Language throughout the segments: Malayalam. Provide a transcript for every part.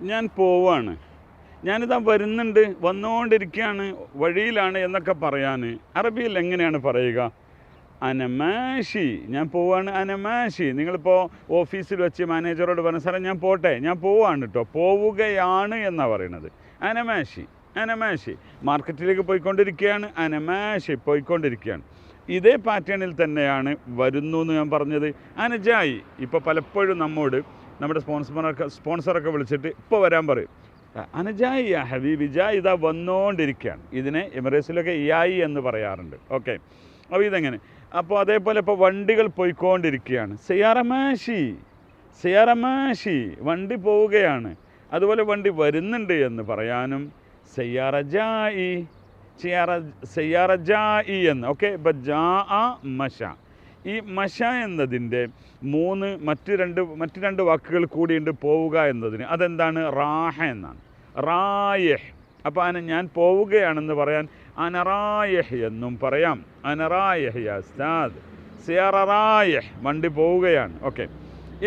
ഞാൻ പോവാണ്. ഞാനിതാ വരുന്നുണ്ട് വന്നുകൊണ്ടിരിക്കുകയാണ് വഴിയിലാണ് എന്നൊക്കെ പറയാൻ അറബിയിൽ എങ്ങനെയാണ് പറയുക? അനമാഷി ഞാൻ പോവാണ് അനമാഷി. നിങ്ങളിപ്പോൾ ഓഫീസിൽ വെച്ച് മാനേജറോട് പറഞ്ഞ സാറേ ഞാൻ പോട്ടെ ഞാൻ പോവാണ് കേട്ടോ പോവുകയാണ് എന്നാണ് പറയുന്നത് അനമാഷി അനമാഷി. മാർക്കറ്റിലേക്ക് പോയിക്കൊണ്ടിരിക്കുകയാണ് അനമാഷി പോയിക്കൊണ്ടിരിക്കുകയാണ് ഇതേ പാറ്റേണിൽ തന്നെയാണ് വരുന്നു എന്ന് ഞാൻ പറഞ്ഞത്. അനജായി ഇപ്പോൾ പലപ്പോഴും നമ്മോട് നമ്മുടെ സ്പോൺസർമാരൊക്കെ സ്പോൺസറൊക്കെ വിളിച്ചിട്ട് ഇപ്പോൾ വരാൻ പറയും. അനജായി യാ ഹബീബി ഇതാ വന്നുകൊണ്ടിരിക്കുകയാണ് ഇതിനെ എമിറേറ്റ്സിലൊക്കെ ഇയായി എന്ന് പറയാറുണ്ട്. ഓക്കെ. അപ്പോൾ ഇതെങ്ങനെ? അപ്പോൾ അതേപോലെ ഇപ്പോൾ വണ്ടികൾ പോയിക്കൊണ്ടിരിക്കുകയാണ്. സെയാറമാഷി സെയാറമാഷി വണ്ടി പോവുകയാണ്. അതുപോലെ വണ്ടി വരുന്നുണ്ട് എന്ന് പറയാനും സെയ്യാറജായി സെയ്യാറജായി എന്ന്. ഓക്കെ. ഇപ്പം ജാ ആ മഷ. ഈ മഷ എന്നതിന്റെ മൂന്ന് മറ്റ് രണ്ട് മറ്റ് രണ്ട് വാക്കുകൾ കൂടിയുണ്ട് പോവുക എന്നതിന്. അതെന്താണ്? റാഹ എന്നാണ്. റായഹ്. അപ്പോൾ അന ഞാൻ പോവുകയാണെന്ന് പറയാൻ അനറായഹ് എന്നും പറയാം. അനറായഹ് യാസ്താദ് സിയറായഹ് വണ്ടി പോവുകയാണ്. ഓക്കെ.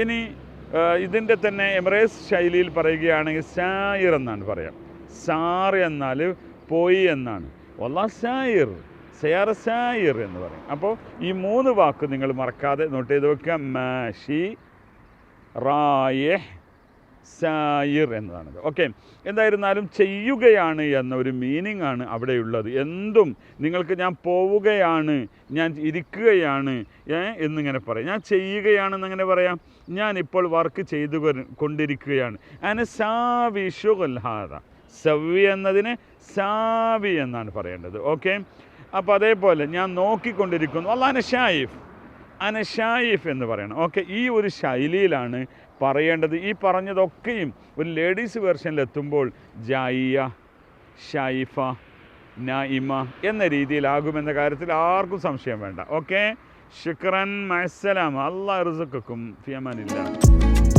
ഇനി ഇതിന്റെ തന്നെ എമറേസ് ശൈലിയിൽ പറയുകയാണെങ്കിൽ സായിർ എന്നാണ് പറയാം. സാർ എന്നാൽ പോയി എന്നാണ്. ഒല്ല സായിർ. സെയർ സായിർ എന്ന് പറയും. അപ്പോൾ ഈ മൂന്ന് വാക്ക് നിങ്ങൾ മറക്കാതെ നോട്ട് ചെയ്ത് വെക്കുക. മാഷി റായഹ് സായിർ എന്നതാണത്. ഓക്കെ. എന്തായിരുന്നാലും ചെയ്യുകയാണ് എന്ന ഒരു മീനിങ് ആണ് അവിടെയുള്ളത്. എന്തും നിങ്ങൾക്ക് ഞാൻ പോവുകയാണ് ഞാൻ ഇരിക്കുകയാണ് എന്നിങ്ങനെ പറയാം. ഞാൻ ചെയ്യുകയാണെന്ന് അങ്ങനെ പറയാം. ഞാൻ ഇപ്പോൾ വർക്ക് ചെയ്തു കൊണ്ടിരിക്കുകയാണ്. അങ്ങനെ സാവി ഷുഗൽഹാദ സവ്യ എന്നതിന് സാവി എന്നാണ് പറയേണ്ടത്. ഓക്കെ. അപ്പോൾ അതേപോലെ ഞാൻ നോക്കിക്കൊണ്ടിരിക്കുന്നു. അല്ല ഷായിഫ് അനഷായിഫ് എന്ന് പറയണം. ഓക്കെ ഈ ഒരു ശൈലിയിലാണ് പറയേണ്ടത്. ഈ പറഞ്ഞതൊക്കെയും ഒരു ലേഡീസ് വേർഷനിലെത്തുമ്പോൾ ജായിയ ഷായിഫ നായിമ എന്ന രീതിയിലാകുമെന്ന കാര്യത്തിൽ ആർക്കും സംശയം വേണ്ട. ഓക്കെ ശുക്രൻ മത്സലാം അള്ളാഹ് റിസുക്കും ഫിയമാനില്ല